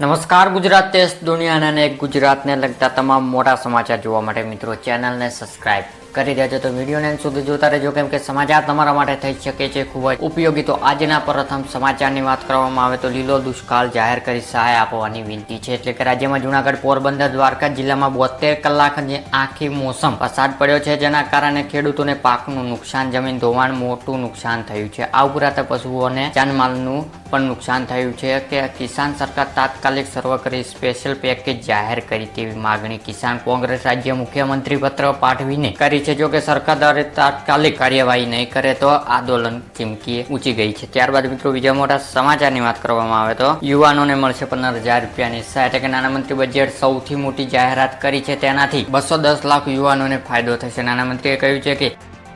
નમસ્કાર, ગુજરાત દેશ દુનિયાના અને ગુજરાતને લગતા તમામ મોટા સમાચાર જોવા માટે મિત્રો ચેનલને સબસ્ક્રાઇબ કરી દેજો તો વિડીયોને સુધી જોતા રહેજો. કેમ કે સમાચાર તમારા માટે થઈ શકે છે ખૂબ જ ઉપયોગી. તો આજના પ્રથમ સમાચારની વાત કરવામાં આવે તો લીલો દુષ્કાળ જાહેર કરી સહાય આપવાની વિનંતી છે. એટલે કે રાજ્યમાં જુનાગઢ પોરબંદર, દ્વારકા જિલ્લામાં બોતેર કલાકની આખી મોસમ પસાર પડ્યો છે, જેના કારણે ખેડૂતોને પાકનું નુકસાન, જમીન ધોવાણ મોટું નુકસાન થયું છે. આ ઉપરાંત પશુઓને જાનમાલનું પણ નુકસાન થયું છે કે કિસાન સરકાર તાત્કાલિક સર્વ કરી સ્પેશિયલ પેકેજ જાહેર કરી તેવી માગણી કિસાન કોંગ્રેસ રાજ્ય મુખ્યમંત્રી પત્ર પાઠવીને કરી છે. જો કે તાત્કાલિક કાર્યવાહી નહીં કરે તો આંદોલન ચીમકી ઊંચી ગઈ છે. ત્યારબાદ મિત્રો બીજા મોટા સમાચારની વાત કરવામાં આવે તો યુવાનોને મળશે પંદર હજાર રૂપિયાની સહાય. એટલે કે નાણામંત્રી બજેટ સૌથી મોટી જાહેરાત કરી છે. તેનાથી બસો દસ લાખ યુવાનોને ફાયદો થશે. નાણામંત્રીએ કહ્યું છે કે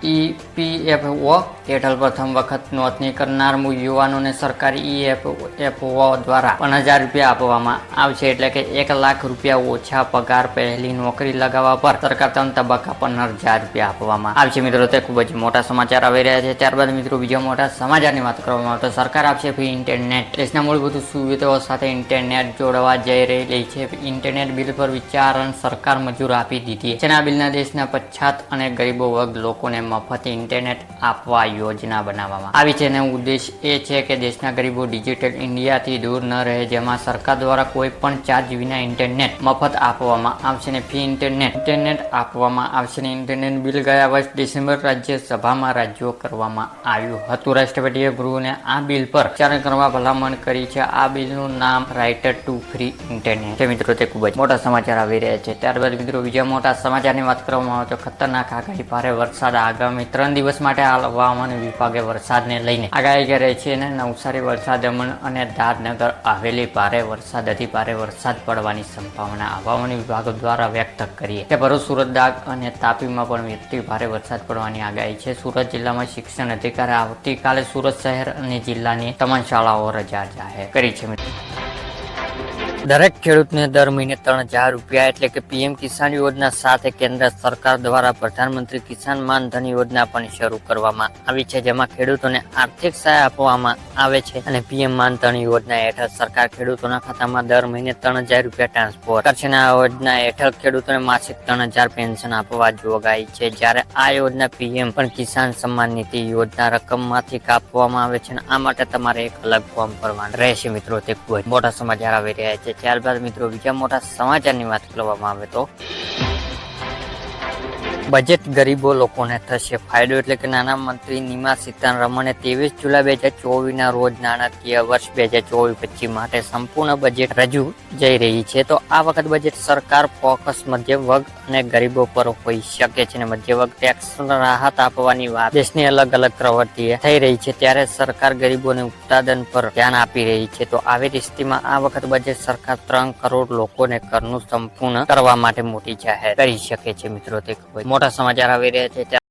ઈપીએફઓ હેઠળ પ્રથમ વખત નોંધણી કરનાર યુવાનોને સરકારી ઈએફઓ દ્વારા પણ હજાર રૂપિયા આપવામાં આવશે. એટલે કે એક લાખ રૂપિયા ઓછા પગાર પહેલી નોકરી લગાવવા પર સરકાર ત્રણ તબક્કા પંદર હજાર રૂપિયા આપવામાં આવશે. મિત્રો, તે ખૂબ જ મોટા સમાચાર આવી રહ્યા છે. ત્યારબાદ મિત્રો, બીજા મોટા સમાચારની વાત કરવામાં આવે તો સરકાર આપશે ફ્રી ઇન્ટરનેટ. દેશના મૂળભૂત સુવિધાઓ સાથે ઇન્ટરનેટ જોડવા જઈ રહેલી છે. ઇન્ટરનેટ બિલ પર વિચારણ સરકાર મંજૂર આપી દીધી જેના બિલના દેશના પછાત અને ગરીબો વર્ગ લોકોને મફત ઇન્ટરનેટ આપવા યોજના બનાવવામાં આવી છે અને ઉદ્દેશ એ છે કે દેશના ગરીબો ડિજિટલ ઇન્ડિયાથી દૂર ન રહે, જેમાં સરકાર દ્વારા કોઈ પણ ચાર્જ વિના ઇન્ટરનેટ મફત આપવામાં આવશે ને ફી ઇન્ટરનેટ ઇન્ટરનેટ આપવામાં આવશે ને ઇન્ટરનેટ બિલ ગયા વર્ષ ડિસેમ્બર રાજ્યસભામાં રાજ્યો કરવામાં આવ્યું હતું. રાષ્ટ્રપતિએ ગૃહને આ બિલ પર વિચારણા કરવા ભલામણ કરી છે. આ બિલનું નામ રાઇટર ટુ ફ્રી ઇન્ટરનેટ છે. મિત્રો, તે ખૂબ જ મોટા સમાચાર આવી રહ્યા છે. ત્યારબાદ મિત્રો, બીજા મોટા સમાચારની વાત કરવામાં આવે તો ખતરનાક આગાહી, ભારે વરસાદ આગામી ત્રણ દિવસ માટે આ હવામાન વિભાગે વરસાદને લઈને આગાહી કરે છે અને નવસારી વરસાદ દમણ અને દાદનગર આવેલી ભારે વરસાદ અતિ ભારે વરસાદ પડવાની સંભાવના હવામાન વિભાગ દ્વારા વ્યક્ત કરીએ કે ભરૂચ સુરત ડાંગ અને તાપીમાં પણ અતિ ભારે વરસાદ પડવાની આગાહી છે. સુરત જિલ્લામાં શિક્ષણ અધિકારી આવતીકાલે સુરત શહેર અને જિલ્લાની તમામ શાળાઓ રજા જાહેર કરી છે. મિત્રો દરેક ખેડૂતને દર મહિને ત્રણ હજાર રૂપિયા એટલે કે પીએમ કિસાન યોજના સાથે કેન્દ્ર સરકાર દ્વારા પ્રધાનમંત્રી કિસાન માનધન યોજના પણ શરૂ કરવામાં આવી છે, જેમાં ખેડૂતોને આર્થિક સહાય આપવામાં આવે છે અને પીએમ માનધન યોજના હેઠળ સરકાર ખેડૂતોના ખાતામાં દર મહિને ત્રણ હજાર રૂપિયા ટ્રાન્સફર કરશે આ યોજના હેઠળ ખેડૂતોને માસિક ત્રણ હજાર પેન્શન આપવા જોગાઈ છે. જ્યારે આ યોજના પીએમ પણ કિસાન સન્માન નિધિ યોજના રકમમાંથી કાપવામાં આવે છે અને આ માટે તમારે એક અલગ ફોર્મ ભરવાનું રહેશે. મિત્રો, તે ખૂબ મોટા સમાચાર આવી રહ્યા છે. ત્યારબાદ મિત્રો બીજા મોટા સમાચારની વાત કરવામાં આવે તો બજેટ ગરીબો લોકોને થશે. ફાયદો એટલે કે નાના મંત્રી નિમા સીતારમણે ત્રેવીસ જુલાઈ બે હજાર ચોવીસના રોજ નાણાકીય વર્ષ બે હજાર ચોવીસ પચીસ માટે સંપૂર્ણ બજેટ રજૂ જઈ રહી છે. તો આ વખત બજેટ સરકાર ફોકસ મધ્યમ વર્ગ અને ગરીબો પર હોઈ શકે છે અને મધ્ય વર્ગ ટેક્સ રાહત આપવાની વાત દેશની અલગ અલગ પ્રવૃત્તિ થઈ રહી છે. ત્યારે સરકાર ગરીબોને ઉત્પાદન પર ધ્યાન આપી રહી છે. તો આવી સ્થિતિમાં આ વખત બજેટ સરકાર ત્રણ કરોડ લોકોને કરનું સંપૂર્ણ કરવા માટે મોટી જાહેર કરી શકે છે. મિત્રો, તે ખૂબ મોટા સમાચાર આવી રહ્યા છે.